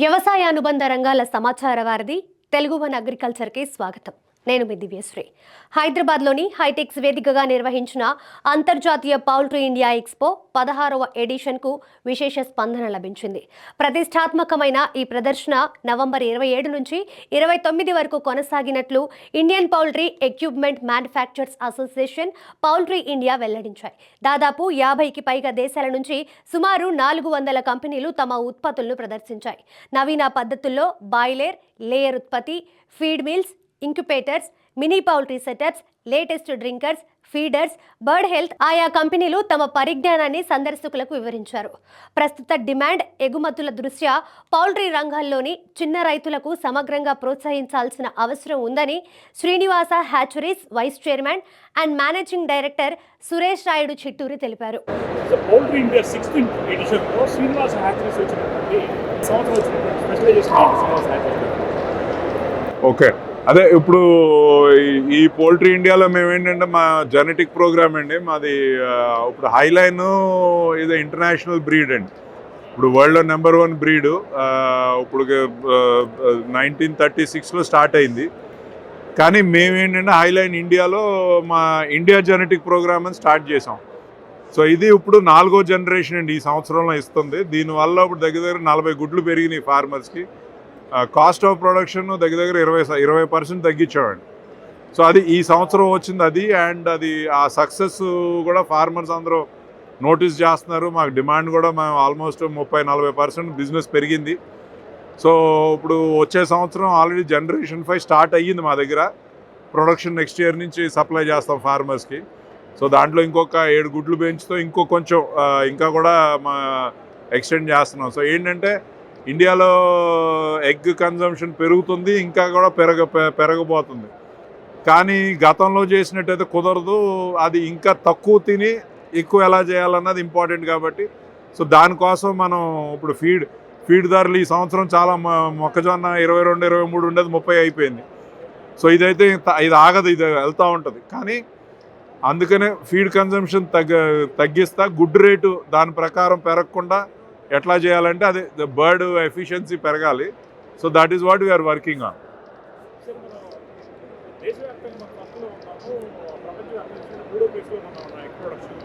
వ్యవసాయ అనుబంధ రంగాల సమాచార వారధి తెలుగు వన్ అగ్రికల్చర్కి స్వాగతం. నేను మీ దివ్యశ్రీ. హైదరాబాద్లోని హైటెక్స్ వేదికగా నిర్వహించిన అంతర్జాతీయ పౌల్ట్రీ ఇండియా ఎక్స్పో పదహారవ ఎడిషన్కు విశేష స్పందన లభించింది. ప్రతిష్టాత్మకమైన ఈ ప్రదర్శన నవంబర్ ఇరవై ఏడు నుంచి ఇరవై తొమ్మిది వరకు కొనసాగినట్లు Indian poultry equipment manufacturers association poultry India వెల్లడించాయి. దాదాపు యాభైకి పైగా దేశాల నుంచి సుమారు నాలుగు వందల కంపెనీలు తమ ఉత్పత్తులను ప్రదర్శించాయి. నవీన పద్ధతుల్లో బాయిలేర్ లేయర్ ఉత్పత్తి feed mills incubators mini poultry setups latest drinkers feeders bird health ఆయా కంపెనీలు తమ పరిజ్ఞానాన్ని సందర్శకులకు వివరించారు. ప్రస్తుత డిమాండ్ ఎగుమతుల దృష్ట్యా పౌల్ట్రీ రంగాల్లోని చిన్న రైతులకు సమగ్రంగా ప్రోత్సహించాల్సిన అవసరం ఉందని Srinivasa hatcheries vice chairman and managing director Suresh Rayudu Chitturi తెలిపారు. ఓకే అదే ఇప్పుడు ఈ- పోల్ట్రీ ఇండియాలో మేము ఏంటంటే మా జెనెటిక్ ప్రోగ్రామ్ అండి. మాది ఇప్పుడు హైలైన్ ఇది ఇంటర్నేషనల్ బ్రీడ్ అండి. ఇప్పుడు వరల్డ్లో నెంబర్ వన్ బ్రీడు ఇప్పుడు నైన్టీన్ థర్టీ సిక్స్లో స్టార్ట్ అయింది. కానీ మేమేంటంటే హైలైన్ ఇండియాలో మా ఇండియా జెనెటిక్ ప్రోగ్రామ్ అని స్టార్ట్ చేసాం సో ఇది ఇప్పుడు నాలుగో జనరేషన్ అండి ఈ సంవత్సరంలో ఇస్తుంది. దీనివల్ల ఇప్పుడు దగ్గర దగ్గర నలభై గుడ్లు పెరిగినాయి ఫార్మర్స్కి కాస్ట్ ఆఫ్ ప్రొడక్షన్ దగ్గర దగ్గర ఇరవై స- ఇరవై పర్సెంట్ తగ్గించామండి. సో అది ఈ సంవత్సరం వచ్చింది అది అండ్ అది ఆ సక్సెస్ కూడా ఫార్మర్స్ అందరూ నోటీస్ చేస్తున్నారు. మాకు డిమాండ్ కూడా మేము ఆల్మోస్ట్ ముప్పై నలభై పర్సెంట్ బిజినెస్ పెరిగింది. సో ఇప్పుడు వచ్చే సంవత్సరం ఆల్రెడీ జనరేషన్ ఫైవ్ స్టార్ట్ అయ్యింది మా దగ్గర. ప్రొడక్షన్ నెక్స్ట్ ఇయర్ నుంచి సప్లై చేస్తాం ఫార్మర్స్కి సో దాంట్లో ఇంకొక ఏడు గుడ్లు పెంచుతో ఇంకో కొంచెం ఇంకా కూడా మా ఎక్స్టెండ్ చేస్తున్నాం. సో ఏంటంటే ఇండియాలో ఎగ్ కన్జంప్షన్ పెరుగుతుంది ఇంకా కూడా పెరగ పెరగబోతుంది. కానీ గతంలో చేసినట్టయితే కుదరదు అది ఇంకా తక్కువ తిని ఎక్కువ ఎలా చేయాలన్నది ఇంపార్టెంట్ కాబట్టి. సో దానికోసం మనం ఇప్పుడు ఫీడ్ ఫీడ్ ధరలు ఈ సంవత్సరం చాలా మొక్కజొన్న ఇరవై రెండు ఇరవై మూడు ఉండేది ముప్పై అయిపోయింది. సో ఇదైతే ఇది ఆగదు ఇది వెళ్తూ ఉంటుంది. కానీ అందుకనే ఫీడ్ కన్జంప్షన్ తగ్గ తగ్గిస్తా గుడ్ రేటు దాని ప్రకారం పెరగకుండా ఎట్లా చేయాలంటే అది బర్డ్ ఎఫిషియన్సీ పెరగాలి. So that is what we are working on sir మనం దేశవ్యాప్తంగా మనం ఫస్ట్లో ఉన్నాము ప్రపంచవ్యాప్తంగా మూడో ప్లేస్లో మనం ఉన్నాం ఎగ్ ప్రొడక్షన్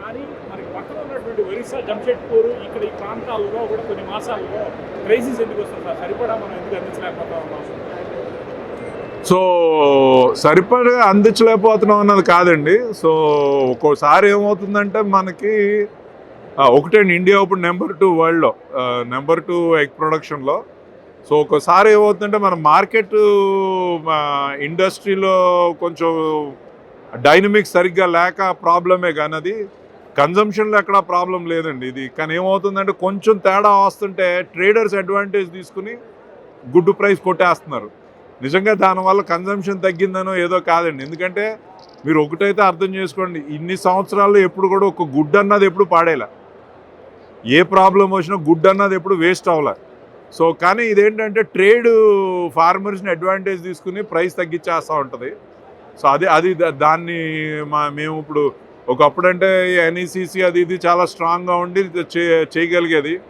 కానీ మరి పక్కన ఉన్నటువంటి ఒరిస్సా జంషెడ్పూర్ ఇక్కడ ఈ ప్రాంతాల్లో కూడా కొన్ని మాసాల్లో క్రైసిస్ ఎందుకు వస్తుంది సార్? సరిపడా మనం ఎందుకు అందించలేకపోతా ఉన్నాం సో సరిపడా అందించలేకపోతున్నాం అన్నది కాదండి. సో ఒక్కోసారి ఏమవుతుందంటే మనకి ఒకటే ఇండియా ఇప్పుడు నెంబర్ టూ వరల్డ్లో నెంబర్ టూ ఎగ్ ప్రొడక్షన్లో సో ఒకసారి ఏమవుతుందంటే మన మార్కెట్ ఇండస్ట్రీలో కొంచెం డైనమిక్స్ సరిగ్గా లేక ప్రాబ్లమే కానీ అది కన్జంప్షన్లో ఎక్కడ ప్రాబ్లం లేదండి ఇది. కానీ ఏమవుతుందంటే కొంచెం తేడా వస్తుంటే ట్రేడర్స్ అడ్వాంటేజ్ తీసుకుని గుడ్డు ప్రైస్ కొట్టేస్తున్నారు. నిజంగా దానివల్ల కన్జంప్షన్ తగ్గిందనో ఏదో కాదండి. ఎందుకంటే మీరు ఒకటైతే అర్థం చేసుకోండి ఇన్ని సంవత్సరాల్లో ఎప్పుడు కూడా ఒక గుడ్ అన్నది ఎప్పుడు పాడేలా. ఏ ప్రాబ్లం వచ్చినా గుడ్ అన్నది ఎప్పుడు వేస్ట్ అవ్వలే. సో కానీ ఇదేంటంటే ట్రేడ్ ఫార్మర్స్ని అడ్వాంటేజ్ తీసుకుని ప్రైస్ తగ్గించేస్తూ ఉంటుంది. సో అది అది దాన్ని మా మేము ఇప్పుడు ఒకప్పుడు అంటే ఎన్ఈసిసి అది ఇది చాలా స్ట్రాంగ్గా ఉండి చే- చేయగలిగేది.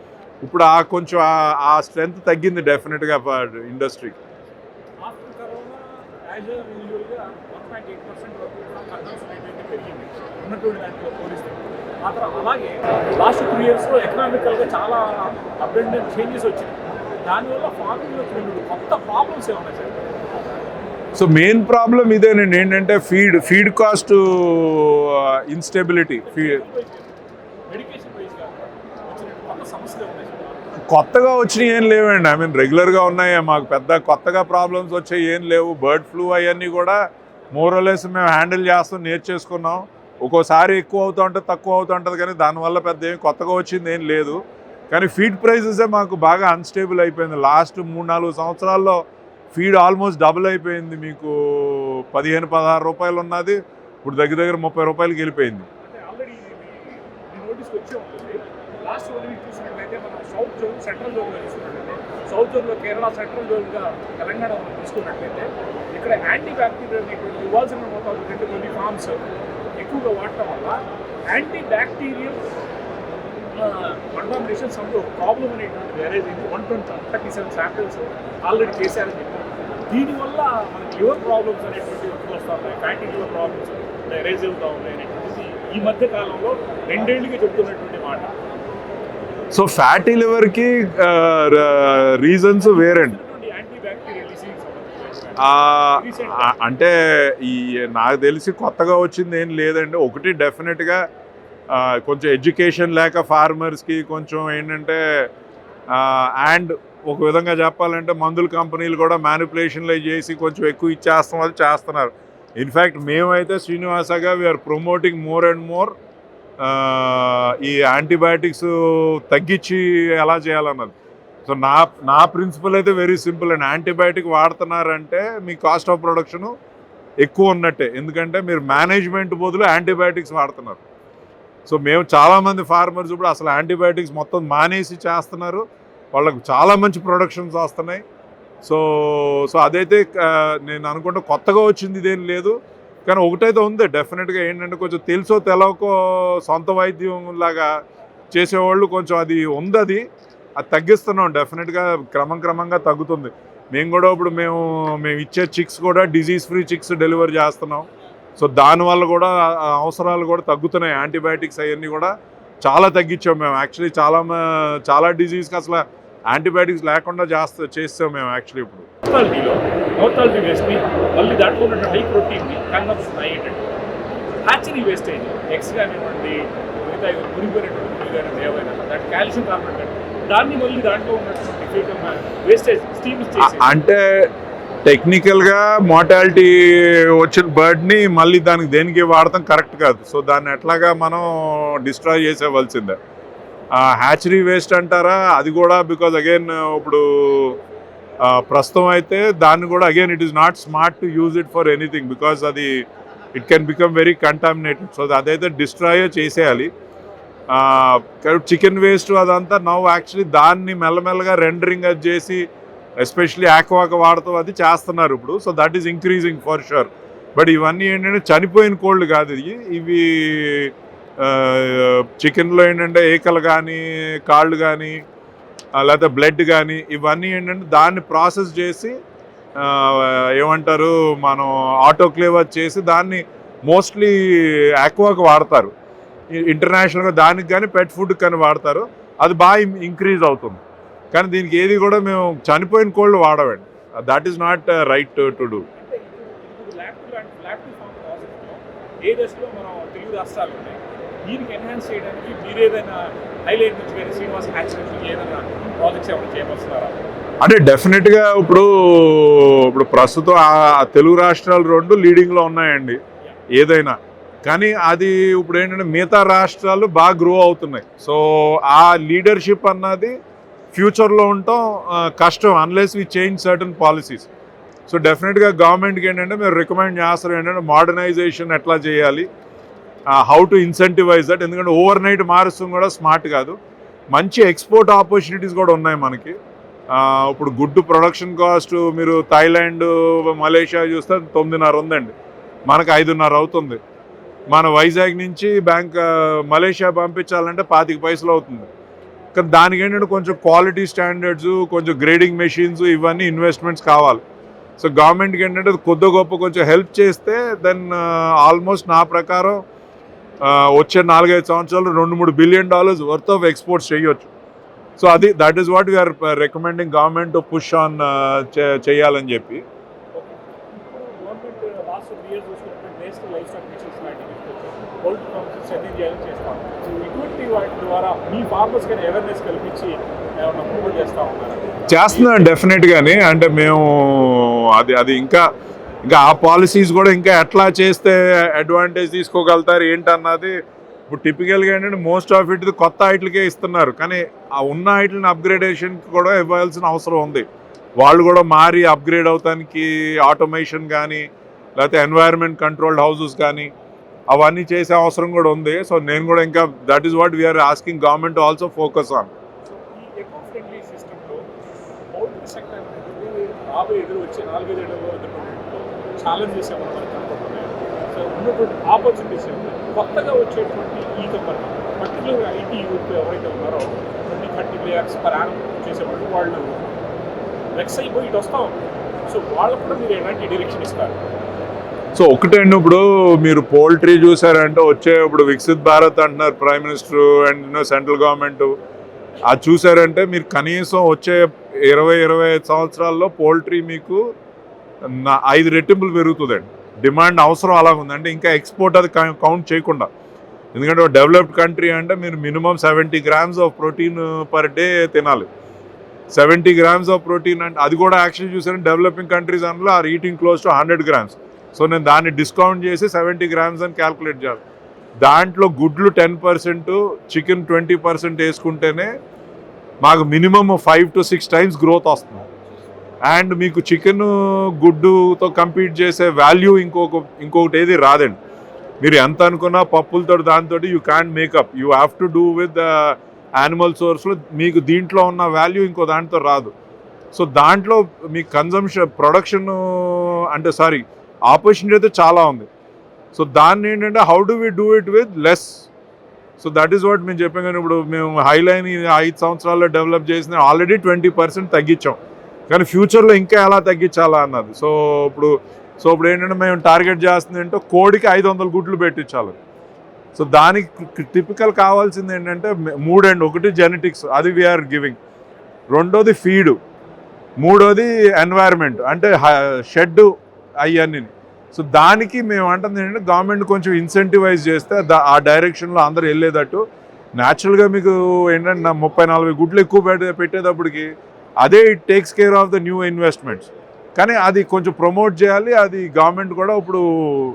ఇప్పుడు ఆ కొంచెం ఆ- స్ట్రెంగ్త్ తగ్గింది డెఫినెట్గా ఇండస్ట్రీకి ఉన్నటువంటి దాంట్లో పోలిస్తే ఆ తర్వాత అలాగే లాస్ట్ టూ ఇయర్స్లో ఎకనామికల్గా చాలా అబ్రెండెంట్ చేంజెస్ వచ్చినాయి. దానివల్ల ఫార్మింగ్లో వచ్చిన కొత్త ప్రాబ్లమ్స్ ఏమున్నాయి సార్ సో మెయిన్ ప్రాబ్లం ఇదేనండి ఏంటంటే feed feed cost instability sir కొత్తగా వచ్చినాయి ఏం లేవండి. ఐ మీన్ రెగ్యులర్గా ఉన్నాయి? మాకు పెద్ద కొత్తగా ప్రాబ్లమ్స్ వచ్చాయి ఏం లేవు. బర్డ్ ఫ్లూ అవన్నీ కూడా మోరలెస్ మేము హ్యాండిల్ చేస్తాం నేర్చేసుకున్నాం. ఒక్కోసారి ఎక్కువ అవుతూ ఉంటుంది తక్కువ అవుతూ ఉంటుంది కానీ దానివల్ల పెద్ద ఏం కొత్తగా వచ్చింది ఏం లేదు. కానీ ఫీడ్ ప్రైసెసే మాకు బాగా అన్స్టేబుల్ అయిపోయింది. లాస్ట్ మూడు నాలుగు సంవత్సరాల్లో ఫీడ్ ఆల్మోస్ట్ డబుల్ అయిపోయింది. మీకు పదిహేను పదహారు రూపాయలు ఉన్నది. ఇప్పుడు దగ్గర దగ్గర ముప్పై రూపాయలకి వెళ్ళిపోయింది. సౌత్ జోన్ సెంట్రల్ సౌత్ జోన్లో కేరళ సెంట్రల్ జోన్గా తెలంగాణ తీసుకున్నట్లయితే ఇక్కడ యాంటీ బ్యాక్టీరియల్ ఇవ్వాల్సిన మొత్తం రెండు కొన్ని ఫార్మ్స్ ఎక్కువగా వాడటం వల్ల anti bacterial contamination some problem అనేటువంటి అరేజ్ అయింది. One twenty thirty seven samples already చేశారని చెప్పారు. దీనివల్ల మనకి లివర్ ప్రాబ్లమ్స్ అనేటువంటి వస్తూ ఉన్నాయి. ఫ్యాటీ లివర్ ప్రాబ్లమ్స్ అరేజ్ అవుతూ ఉన్నాయి అనేటువంటిది ఈ మధ్య కాలంలో రెండేళ్ళుగా చెప్తున్నటువంటి మాట. సో ఫ్యాటీ లివర్కి రీజన్స్ వేరండి యాంటీ బ్యాక్టీరియల్ డిసీజ్ ఆ, ఆ, అంటే ఈ నాకు తెలిసి కొత్తగా వచ్చింది ఏం లేదండి. ఒకటి డెఫినెట్గా కొంచెం ఎడ్యుకేషన్ లేక ఫార్మర్స్కి కొంచెం ఏంటంటే అండ్ ఒక విధంగా చెప్పాలంటే మందుల కంపెనీలు కూడా మ్యానిపులేషన్లు చేసి కొంచెం ఎక్కువ ఇచ్చేస్తాం అది చేస్తున్నారు. ఇన్ఫ్యాక్ట్ మేమైతే శ్రీనివాసగా we are promoting more and more ఈ యాంటీబయాటిక్స్ తగ్గించి ఎలా చేయాలన్నది. సో నా నా ప్రిన్సిపల్ అయితే వెరీ సింపుల్ అండి. యాంటీబయాటిక్ వాడుతున్నారంటే మీ కాస్ట్ ఆఫ్ ప్రొడక్షన్ ఎక్కువ ఉన్నట్టే. ఎందుకంటే మీరు మేనేజ్మెంట్ బదులు యాంటీబయాటిక్స్ వాడుతున్నారు. సో మేము చాలామంది ఫార్మర్స్ ఇప్పుడు అసలు యాంటీబయాటిక్స్ మొత్తం మానేసి చేస్తున్నారు. వాళ్ళకు చాలా మంచి ప్రొడక్షన్స్ వస్తున్నాయి. సో సో అదైతే నేను అనుకుంటా కొత్తగా వచ్చింది ఇదేం లేదు. కానీ ఒకటైతే ఉంది. డెఫినెట్గా ఏంటంటే కొంచెం తెలుసో తెలవకో సొంత వైద్యం లాగా చేసేవాళ్ళు కొంచెం అది ఉంది అది. అది తగ్గిస్తున్నాం. డెఫినెట్గా క్రమం క్రమంగా తగ్గుతుంది. మేము కూడా ఇప్పుడు మేము మేము ఇచ్చే చిక్స్ కూడా డిజీజ్ ఫ్రీ చిక్స్ డెలివరీ చేస్తున్నాం. సో దానివల్ల కూడా అవసరాలు కూడా తగ్గుతున్నాయి. యాంటీబయాటిక్స్ అవన్నీ కూడా చాలా తగ్గించాం మేము. యాక్చువల్లీ చాలా చాలా డిజీజ్కి అసలు యాంటీబయాటిక్స్ లేకుండా చేస్తా చేస్తాం మేము యాక్చువల్లీ ఇప్పుడు. మోర్టాలిటీలో మోర్టాలిటీ వేస్ట్ని మళ్ళీ దాంట్లో ఉన్న హై ప్రోటీన్ని కన్వర్షన్ అయ్యేటట్టు హ్యాచరీ వేస్టేజ్ ఎగ్స్ కానివ్వండి మిగతా మురిగిపోయినటువంటి కానివ్వండి ఏవైనా దాంట్లో కాల్షియం దాన్ని మళ్ళీ దాంట్లో ఉన్నటువంటి వేస్టేజ్ స్టీమ్ అంటే టెక్నికల్గా మోటాలిటీ వచ్చిన బర్డ్ని మళ్ళీ దానికి దేనికి వాడటం కరెక్ట్ కాదు. సో దాన్ని ఎట్లాగా మనం డిస్ట్రాయ్ చేసేవలసిందే. హ్యాచరీ వేస్ట్ అంటారా? అది కూడా బికాజ్ అగైన్ ఇప్పుడు ప్రస్తుతం అయితే దాన్ని కూడా again it is not smart to use it for anything because అది it can become very contaminated so అదైతే డిస్ట్రాయ్ చేసేయాలి. చికెన్ వేస్ట్ అదంతా నవ్వు యాక్చువల్లీ దాన్ని మెల్లమెల్లగా రెండరింగ్ అది చేసి ఎస్పెషలీ ఆక్వాక వాడుతూ అది చేస్తున్నారు ఇప్పుడు. So that is increasing for sure but ఇవన్నీ ఏంటంటే చనిపోయిన కోళ్ళు కాదు ఇది. ఇవి చికెన్లో ఏంటంటే ఏకలు కానీ కాళ్ళు కానీ లేకపోతే బ్లడ్ కానీ ఇవన్నీ ఏంటంటే దాన్ని ప్రాసెస్ చేసి ఏమంటారు మనం ఆటోక్లేవర్ చేసి దాన్ని మోస్ట్లీ ఆక్వాకి వాడతారు. ఇంటర్నేషనల్గా దానికి కానీ పెట్ ఫుడ్ కానీ వాడతారు. అది బాగా ఇంక్రీజ్ అవుతుంది. కానీ దీనికి ఏది కూడా మేము చనిపోయిన కోళ్ళు వాడవండి. That is not right to do అంటే ఇప్పుడు ల్యాక్టివ్ లాంటి ల్యాక్టివ్ ఫామ్ ప్రాజెక్ట్లో ఏ దశలో మనం తెలుగు రాష్ట్రాలు ఉన్నాయి? దీనికి ఎన్హాన్స్ చేయడానికి మీరు ఏదైనా హైలైట్ నుంచి కానీ శ్రీనివాస్ హ్యాచ్ నుంచి ఏదైనా ప్రాజెక్ట్స్ ఏమైనా చేయవస్తున్నారా అంటే డెఫినెట్గా ఇప్పుడు ఇప్పుడు ప్రస్తుతం ఆ తెలుగు రాష్ట్రాలు రెండు లీడింగ్లో ఉన్నాయండి. ఏదైనా. కానీ అది ఇప్పుడు ఏంటంటే మిగతా రాష్ట్రాలు బాగా గ్రో అవుతున్నాయి. సో ఆ లీడర్షిప్ అన్నది ఫ్యూచర్లో ఉండటం కష్టం unless we change certain policies so డెఫినెట్గా గవర్నమెంట్కి ఏంటంటే మేము రికమెండ్ చేస్తారు ఏంటంటే మోడర్నైజేషన్ ఎట్లా చేయాలి హౌ టు ఇన్సెంటివైజ్ దట్ ఎందుకంటే ఓవర్ నైట్ మారుస్తుంది కూడా స్మార్ట్ కాదు. మంచి ఎక్స్పోర్ట్ ఆపర్చునిటీస్ కూడా ఉన్నాయి మనకి. ఇప్పుడు గుడ్డు ప్రొడక్షన్ కాస్ట్ మీరు థాయిలాండ్ మలేషియా చూస్తే తొమ్మిదిన్నర ఉందండి. మనకు ఐదున్నర అవుతుంది. మన వైజాగ్ నుంచి బ్యాంక్ మలేషియా పంపించాలంటే పాతిక పైసలు అవుతుంది. కానీ దానికి ఏంటంటే కొంచెం క్వాలిటీ స్టాండర్డ్స్ కొంచెం గ్రేడింగ్ మెషిన్స్ ఇవన్నీ ఇన్వెస్ట్మెంట్స్ కావాలి. సో గవర్నమెంట్కి ఏంటంటే కొద్ది గొప్ప కొంచెం హెల్ప్ చేస్తే దెన్ ఆల్మోస్ట్ నా ప్రకారం వచ్చే నాలుగైదు సంవత్సరాలు రెండు మూడు billion dollars worth of exports చేయొచ్చు. సో అది that is what we are recommending government push on చేయాలని చెప్పి. పోల్ట్రీ కౌన్సిల్స్ అన్ని చేయాలని చేస్తాం. ఇటువంటి వాటి ద్వారా మీ ఫార్మర్స్ కానీ అవేర్నెస్ కల్పించి ఏమైనా ప్రమోట్ చేస్తా ఉన్నారా? చేస్తున్నాం డెఫినెట్గానే అంటే మేము అది అది ఇంకా ఇంకా ఆ పాలసీస్ కూడా ఇంకా ఎట్లా చేస్తే అడ్వాంటేజ్ తీసుకోగలుగుతారు ఏంటన్నది ఇప్పుడు టిపికల్గా ఏంటంటే మోస్ట్ ఆఫ్ ఇట్ కొత్త ఐట్లకే ఇస్తున్నారు. కానీ ఆ ఉన్న ఐట్లని అప్గ్రేడేషన్కి కూడా ఇవ్వాల్సిన అవసరం ఉంది. వాళ్ళు కూడా మారి అప్గ్రేడ్ అవుతానికి ఆటోమేషన్ కానీ లేకపోతే ఎన్వైర్మెంట్ కంట్రోల్డ్ హౌసెస్ కానీ అవన్నీ చేసే అవసరం కూడా ఉంది. సో నేను కూడా ఇంకా that is what we're asking government also focus on వచ్చే సో ఆపర్చునిటీస్ కొత్తగా వచ్చేటువంటి ఈ కంపెనీ పర్టికులర్గా ఐటీ యూత్ ఎవరైతే ఉన్నారో twenty thirty lakhs per annum చేసేవాళ్ళు వాళ్ళు వెక్స్ అయిపోయి ఇటు వస్తాం సో వాళ్ళకు కూడా మీరు ఎలాంటి డైరెక్షన్ ఇస్తారు? సో ఒకటండి ఇప్పుడు మీరు పోల్ట్రీ చూసారంటే వచ్చే ఇప్పుడు వికసిత్ భారత్ అంటున్నారు prime minister and central government అది చూసారంటే మీరు కనీసం వచ్చే ఇరవై ఇరవై ఐదు సంవత్సరాల్లో పోల్ట్రీ మీకు ఐదు రెట్టింపులు పెరుగుతుందండి. డిమాండ్ అవసరం అలాగ ఇంకా ఎక్స్పోర్ట్ అది కౌంట్ చేయకుండా. ఎందుకంటే డెవలప్డ్ కంట్రీ అంటే మీరు minimum seventy grams of protein per day తినాలి. సెవెంటీ గ్రామ్స్ ఆఫ్ ప్రోటీన్ అంటే అది కూడా యాక్చువల్లీ చూసారంటే డెవలపింగ్ కంట్రీస్ అందులో are eating close to hundred grams so నేను దాన్ని డిస్కౌంట్ చేసి సెవెంటీ గ్రామ్స్ అని క్యాల్కులేట్ చేయాలి. దాంట్లో గుడ్లు ten percent chicken twenty percent వేసుకుంటేనే మాకు minimum five to six times growth వస్తుంది. అండ్ మీకు చికెన్ గుడ్డుతో కంపీట్ చేసే వాల్యూ ఇంకొక ఇంకొకటి ఏది రాదండి. మీరు ఎంత అనుకున్నా పప్పులతో దాంతో you can make up you have to do with animal సోర్స్లో మీకు దీంట్లో ఉన్న వాల్యూ ఇంకో దాంతో రాదు. సో దాంట్లో మీ కన్జంప్షన్ ప్రొడక్షన్ అంటే సారీ ఆపర్చునిటీ అయితే చాలా ఉంది. సో దాన్ని ఏంటంటే how do we do it with less so that is what మేము చెప్పాం కానీ ఇప్పుడు మేము హైలైన్ ఐదు సంవత్సరాల్లో డెవలప్ చేసిన ఆల్రెడీ ట్వంటీ పర్సెంట్ తగ్గించాం. కానీ ఫ్యూచర్లో ఇంకా ఎలా తగ్గించాలా అన్నది. సో ఇప్పుడు సో ఇప్పుడు ఏంటంటే మేము టార్గెట్ చేస్తుంది ఏంటో కోడికి ఐదు వందల గుడ్లు పెట్టించాలి. సో దానికి టిపికల్ కావాల్సింది ఏంటంటే మూడు అండ్ ఒకటి జెనెటిక్స్ అది వీఆర్ గివింగ్ రెండోది ఫీడు మూడోది ఎన్వైర్మెంట్ అంటే షెడ్ అవన్నీ సో దానికి మేము అంటుంది ఏంటంటే గవర్నమెంట్ కొంచెం ఇన్సెంటివైజ్ చేస్తే ఆ డైరెక్షన్లో అందరూ వెళ్ళేటట్టు న్యాచురల్గా మీకు ఏంటంటే నా ముప్పై నలభై గుడ్లు ఎక్కువ పెట్టే పెట్టేటప్పటికి అదే it takes care of the new investments కానీ అది కొంచెం ప్రమోట్ చేయాలి అది గవర్నమెంట్ కూడా ఇప్పుడు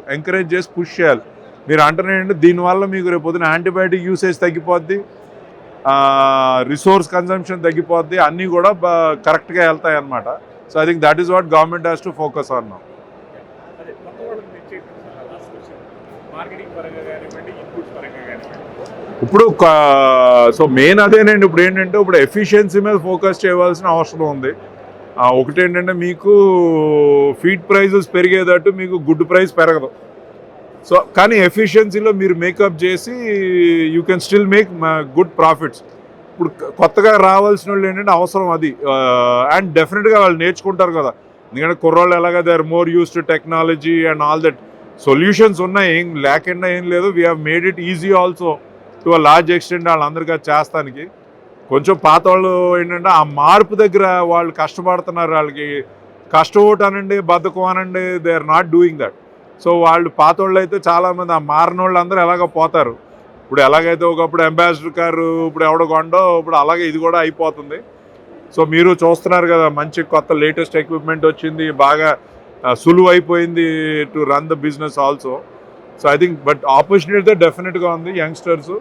ఎంకరేజ్ చేసి పుష్ చేయాలి. మీరు అంటున్నారంటే దీనివల్ల మీకు రేపు పొద్దున యాంటీబయాటిక్ యూసేజ్ తగ్గిపోద్ది రిసోర్స్ కన్సంప్షన్ తగ్గిపోద్ది అన్నీ కూడా కరెక్ట్గా వెళ్తాయి అనమాట so I think that is what government has to focus on కొత్త వాళ్ళకి తెచ్చేటువంటి లాస్ట్ క్వశ్చన్ మార్కెటింగ్ పరంగా కానివ్వండి ఇన్పుట్స్ పరంగా కానివ్వండి. ఇప్పుడు సో మెయిన్ అదేనండి ఇప్పుడు ఏంటంటే ఇప్పుడు ఎఫిషియన్సీ మీద ఫోకస్ చేయవలసిన అవసరం ఉంది. ఒకటి ఏంటంటే మీకు ఫీడ్ ప్రైజెస్ పెరిగేటట్టు మీకు గుడ్ ప్రైస్ పెరగదు. సో కానీ ఎఫిషియన్సీలో మీరు మేకప్ చేసి you can still make good profits ఇప్పుడు కొత్తగా రావాల్సిన వాళ్ళు ఏంటంటే అవసరం అది. అండ్ డెఫినెట్గా వాళ్ళు నేర్చుకుంటారు కదా. ఎందుకంటే కుర్రాళ్ళు ఎలాగ they are more used to technology and all that solutions ఉన్నాయి ఏం లేకుండా ఏం లేదు. We have made it easy also to a large extent వాళ్ళందరికీ చేస్తానికి. కొంచెం పాత వాళ్ళు ఏంటంటే ఆ మార్పు దగ్గర వాళ్ళు కష్టపడుతున్నారు వాళ్ళకి. కష్టం అనండి బద్ధకం అనండి they are not doing that so వాళ్ళు పాత వాళ్ళు అయితే చాలామంది ఆ మారిన వాళ్ళు అందరూ ఎలాగ పోతారు. ఇప్పుడు ఎలాగైతే ఒకప్పుడు అంబాసిడర్ కారు ఇప్పుడు ఎవడ కొండో ఇప్పుడు అలాగే ఇది కూడా అయిపోతుంది. సో మీరు చూస్తున్నారు కదా మంచి కొత్త లేటెస్ట్ ఎక్విప్మెంట్ వచ్చింది బాగా సులువు అయిపోయింది to run the business also so I think but opportunity డెఫినెట్గా ఉంది యంగ్స్టర్స్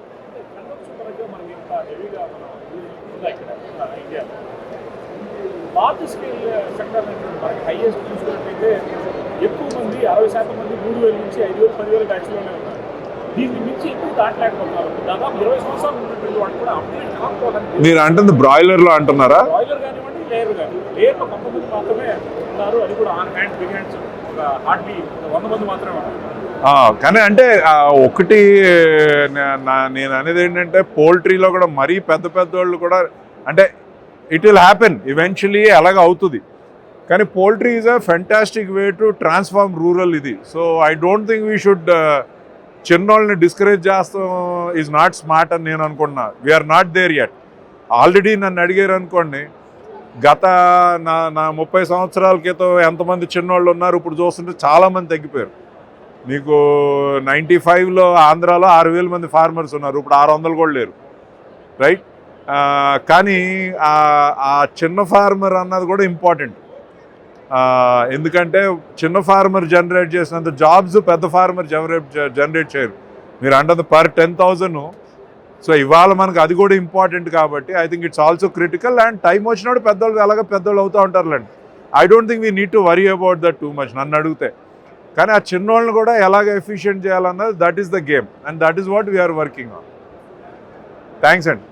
లార్జ్ స్కేల్ సెక్టర్ మనకి హైయెస్ట్ చూసుకున్నట్టయితే ఎక్కువ మంది అరవై శాతం మంది మూడు వేల నుంచి ఐదు వేలు పదివేల బ్యాచ్లోనే ఉన్నారు. దీన్ని మించి ఎక్కువ దాటలేకపోతున్నారు. దాదాపు ఇరవై సంవత్సరాలు ఉన్నటువంటి వాళ్ళు కూడా అప్డేట్ కాకపోవడానికి మీరు అంటుంది బ్రాయిలర్లో అంటున్నారా? బాయిలర్ కానివ్వండి లేయర్ కానీ లేయర్లో కొంతమంది మాత్రమే ఉన్నారు అది కూడా ఆన్ హ్యాండ్ బిగ్ హ్యాండ్స్ ఒక హార్డ్లీ వంద మంది మాత్రమే కానీ అంటే ఒకటి నేను అనేది ఏంటంటే పోల్ట్రీలో కూడా మరీ పెద్ద పెద్ద వాళ్ళు కూడా అంటే ఇట్ విల్ హ్యాపెన్ ఈవెన్చువలీ అలాగ అవుతుంది. కానీ poultry is a fantastic way to transform rural ఇది. So I don't think we should చిన్నోళ్ళని discourage చేస్తాం ఈజ్ నాట్ స్మార్ట్ అని నేను అనుకుంటున్నా. We're not there yet already నన్ను అడిగారు అనుకోండి గత నా నా ముప్పై సంవత్సరాల క్రితం ఎంతమంది చిన్నోళ్ళు ఉన్నారు ఇప్పుడు చూస్తుంటే చాలామంది తగ్గిపోయారు. మీకు నైంటీ ఫైవ్లో ఆంధ్రాలో ఆరు వేల మంది ఫార్మర్స్ ఉన్నారు ఇప్పుడు ఆరు వందలు కూడా లేరు. రైట్? కానీ ఆ- ఆ చిన్న ఫార్మర్ అన్నది కూడా ఇంపార్టెంట్. ఎందుకంటే చిన్న ఫార్మర్ జనరేట్ చేసినంత జాబ్స్ పెద్ద ఫార్మర్ జనరేట్ జనరేట్ చేయరు. మీరు అంటుంది పర్ టెన్ థౌజండ్ సో ఇవాళ మనకు అది కూడా ఇంపార్టెంట్ కాబట్టి I think it's also critical and time వచ్చినప్పుడు పెద్దవాళ్ళు ఎలాగ పెద్దవాళ్ళు అవుతూ ఉంటారులేండి. I don't think we need to worry about that too much నన్ను అడిగితే. కానీ ఆ చిన్నోళ్ళని కూడా ఎలాగ ఎఫిషియెంట్ చేయాలన్నది that is the game and that is what we're working on thanks అండి